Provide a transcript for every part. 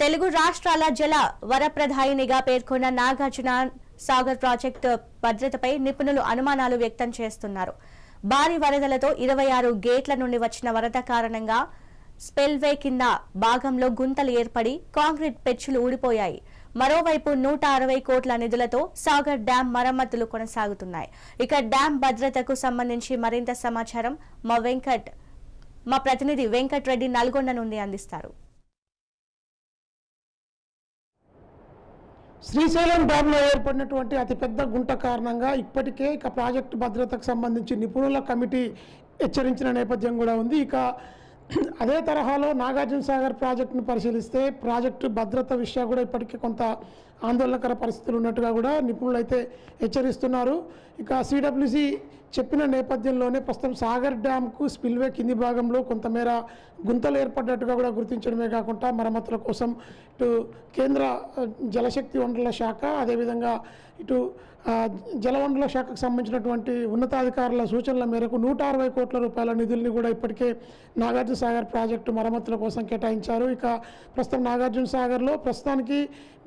తెలుగు రాష్ట్రాల జల వరప్రధాయినిగా పేర్కొన్న నాగార్జున సాగర్ ప్రాజెక్టు భద్రతపై నిపుణులు అనుమానాలు వ్యక్తం చేస్తున్నారు. భారీ వరదలతో ఇరవై ఆరు గేట్ల నుండి వచ్చిన వరద కారణంగా స్పెల్వే కింద భాగంలో గుంతలు ఏర్పడి కాంక్రీట్ పెచ్చులు ఊడిపోయాయి. మరోవైపు నూట అరవై కోట్ల నిధులతో సాగర్ డ్యాం మరమ్మతులు కొనసాగుతున్నాయి. ఇక డ్యాం భద్రతకు సంబంధించి మరింత సమాచారం మా వెంకట్ మా ప్రతినిధి వెంకట్ రెడ్డి నల్గొండ నుండి అందిస్తారు. శ్రీశైలం డ్యాంలో ఏర్పడినటువంటి అతిపెద్ద గుంట కారణంగా ఇప్పటికే ఇక ప్రాజెక్టు భద్రతకు సంబంధించి నిపుణుల కమిటీ హెచ్చరించిన నేపథ్యం కూడా ఉంది. ఇక అదే తరహాలో నాగార్జున సాగర్ ప్రాజెక్టును పరిశీలిస్తే ప్రాజెక్టు భద్రత విషయం కూడా ఇప్పటికే కొంత ఆందోళనకర పరిస్థితులు ఉన్నట్టుగా కూడా నిపుణులు అయితే హెచ్చరిస్తున్నారు. ఇక సిడబ్ల్యూసి చెప్పిన నేపథ్యంలోనే ప్రస్తుతం సాగర్ డ్యాంకు స్పిల్వే కింది భాగంలో కొంతమేర గుంతలు ఏర్పడ్డట్టుగా కూడా గుర్తించడమే కాకుండా మరమ్మతుల కోసం ఇటు కేంద్ర జలశక్తి వనరుల శాఖ అదేవిధంగా ఇటు జలవనరుల శాఖకు సంబంధించినటువంటి ఉన్నతాధికారుల సూచనల మేరకు నూట అరవై కోట్ల రూపాయల నిధుల్ని కూడా ఇప్పటికే నాగార్జున సాగర్ ప్రాజెక్టు మరమ్మతుల కోసం కేటాయించారు. ఇక ప్రస్తుతం నాగార్జున సాగర్లో ప్రస్తుతానికి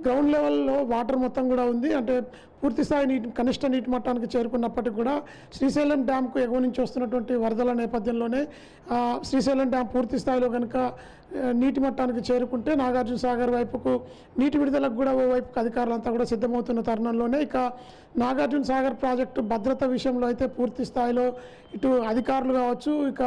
గ్రౌండ్ లెవెల్ లెవెల్లో వాటర్ మొత్తం కూడా ఉంది. అంటే పూర్తి స్థాయి నీటి కనిష్ట నీటి మట్టానికి చేరుకున్నప్పటికీ కూడా శ్రీశైలం డ్యాంకు ఎగువ నుంచి వస్తున్నటువంటి వరదల నేపథ్యంలోనే శ్రీశైలం డ్యాం పూర్తి స్థాయిలో కనుక నీటి మట్టానికి చేరుకుంటే నాగార్జున సాగర్ వైపుకు నీటి విడుదలకు కూడా ఓ అధికారులంతా కూడా సిద్ధమవుతున్న తరుణంలోనే ఇక నాగార్జున సాగర్ ప్రాజెక్టు భద్రత విషయంలో అయితే పూర్తి స్థాయిలో ఇటు అధికారులు కావచ్చు ఇక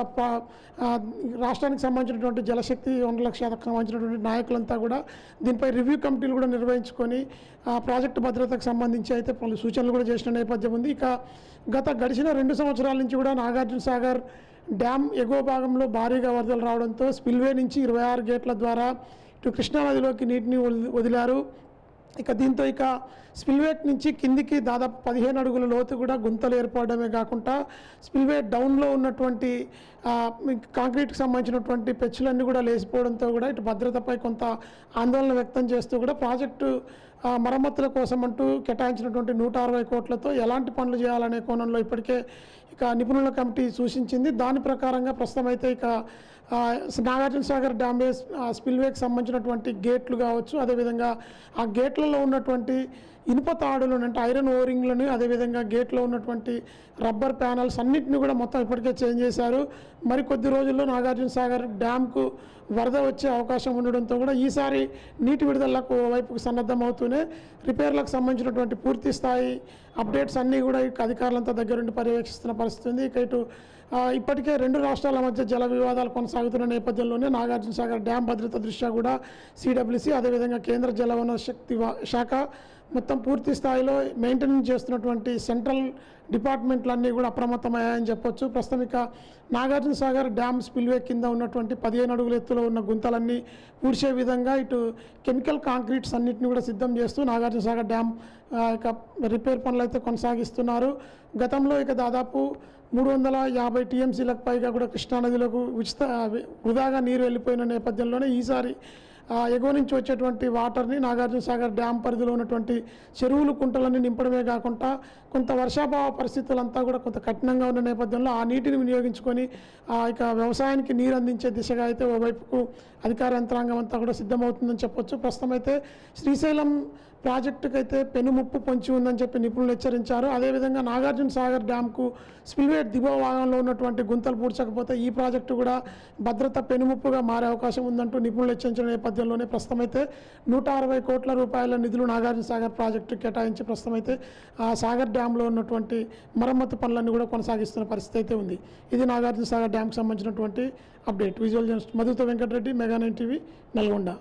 రాష్ట్రానికి సంబంధించినటువంటి జలశక్తి వనరుల శాఖకు సంబంధించినటువంటి నాయకులంతా కూడా దీనిపై రివ్యూ కమిటీలు కూడా నిర్వహించుకొని ఆ ప్రాజెక్టు భద్రతకు సంబంధించి అయితే పలు సూచనలు కూడా చేసిన నేపథ్యం ఉంది. ఇక గత గడిచిన రెండు సంవత్సరాల నుంచి కూడా నాగార్జున సాగర్ డ్యామ్ ఎగువ భాగంలో భారీగా వరదలు రావడంతో స్పిల్వే నుంచి ఇరవై ఆరు గేట్ల ద్వారా ఇటు కృష్ణానదిలోకి నీటిని వదిలారు. ఇక దీంతో ఇక స్పిల్వేట్ నుంచి కిందికి దాదాపు పదిహేను అడుగుల లోతు కూడా గుంతలు ఏర్పడమే కాకుండా స్పిల్వేట్ డౌన్లో ఉన్నటువంటి కాంక్రీట్కి సంబంధించినటువంటి పెచ్చులన్నీ కూడా లేచిపోవడంతో కూడా ఇటు భద్రతపై కొంత ఆందోళన వ్యక్తం చేస్తూ కూడా ప్రాజెక్టు మరమ్మతుల కోసం అంటూ కేటాయించినటువంటి నూట అరవై కోట్లతో ఎలాంటి పనులు చేయాలనే కోణంలో ఇప్పటికే ఇక నిపుణుల కమిటీ సూచించింది. దాని ప్రకారంగా ప్రస్తుతం అయితే ఇక నాగార్జున సాగర్ డ్యామేజ్ స్పిల్వేకి సంబంధించినటువంటి గేట్లు కావచ్చు అదేవిధంగా ఆ గేట్లలో ఉన్నటువంటి ఇనుప తాడులను అంటే ఐరన్ ఓరింగ్లను అదేవిధంగా గేట్లో ఉన్నటువంటి రబ్బర్ ప్యానల్స్ అన్నింటినీ కూడా మొత్తం ఇప్పటికే చేంజ్ చేశారు. మరి కొద్ది రోజుల్లో నాగార్జున సాగర్ డ్యామ్కు వరద వచ్చే అవకాశం ఉండడంతో కూడా ఈసారి నీటి విడుదలకు వైపుకు సన్నద్ధమవుతూనే రిపేర్లకు సంబంధించినటువంటి పూర్తి స్థాయి అప్డేట్స్ అన్నీ కూడా అధికారులంతా దగ్గరుండి పర్యవేక్షిస్తున్న పరిస్థితి ఉంది. ఇక ఇటు ఇప్పటికే రెండు రాష్ట్రాల మధ్య జల వివాదాలు కొనసాగుతున్న నేపథ్యంలోనే నాగార్జున సాగర్ డ్యామ్ భద్రత దృష్ట్యా కూడా సిడబ్ల్యూసి అదేవిధంగా కేంద్ర జలవనరుల శక్తి శాఖ మొత్తం పూర్తి స్థాయిలో మెయింటెనెన్స్ చేస్తున్నటువంటి సెంట్రల్ డిపార్ట్మెంట్లన్నీ కూడా అప్రమత్తమయ్యాయని చెప్పొచ్చు. ప్రస్తుతం ఇక నాగార్జున సాగర్ డ్యామ్ స్పిల్వే కింద ఉన్నటువంటి పదిహేను అడుగుల ఎత్తులో ఉన్న గుంతలన్నీ పూడ్చే విధంగా ఇటు కెమికల్ కాంక్రీట్స్ అన్నింటిని కూడా సిద్ధం చేస్తూ నాగార్జున సాగర్ డ్యామ్ యొక్క ఇక రిపేర్ పనులు అయితే కొనసాగిస్తున్నారు. గతంలో ఇక దాదాపు మూడు వందల యాభై టీఎంసీలకు పైగా కూడా కృష్ణానదిలోకి ఉచిత వృధాగా నీరు వెళ్ళిపోయిన నేపథ్యంలోనే ఈసారి ఎగువ నుంచి వచ్చేటువంటి వాటర్ని నాగార్జున సాగర్ డ్యామ్ పరిధిలో ఉన్నటువంటి చెరువులు కుంటలన్నీ నింపడమే కాకుండా కొంత వర్షాభావ పరిస్థితులంతా కూడా కొంత కఠినంగా ఉన్న నేపథ్యంలో ఆ నీటిని వినియోగించుకొని ఆ, ఇక వ్యవసాయానికి నీరు అందించే దిశగా అయితే ఓవైపుకు అధికార యంత్రాంగం అంతా కూడా సిద్ధమవుతుందని చెప్పొచ్చు. ప్రస్తుతం అయితే శ్రీశైలం ప్రాజెక్టుకు అయితే పెనుముప్పు పొంచి ఉందని చెప్పి నిపుణులు హెచ్చరించారు. అదేవిధంగా నాగార్జున సాగర్ డ్యామ్కు స్పిల్వేట్ దిగువ భాగంలో ఉన్నటువంటి గుంతలు పూడ్చకపోతే ఈ ప్రాజెక్టు కూడా భద్రత పెనుముప్పుగా మారే అవకాశం ఉందంటూ నిపుణులు హెచ్చరించిన నేపథ్యంలోనే ప్రస్తుతం అయితే నూట అరవై కోట్ల రూపాయల నిధులు నాగార్జున సాగర్ ప్రాజెక్టు కేటాయించి ప్రస్తుతం అయితే ఆ సాగర్ డ్యాంలో ఉన్నటువంటి మరమ్మతు పనులన్నీ కూడా కొనసాగిస్తున్న పరిస్థితి అయితే ఉంది. ఇది నాగార్జున సాగర్ డ్యాంకు సంబంధించినటువంటి update. Visual journalist మధుతో Venkatareddy mega nine TV Nalgonda.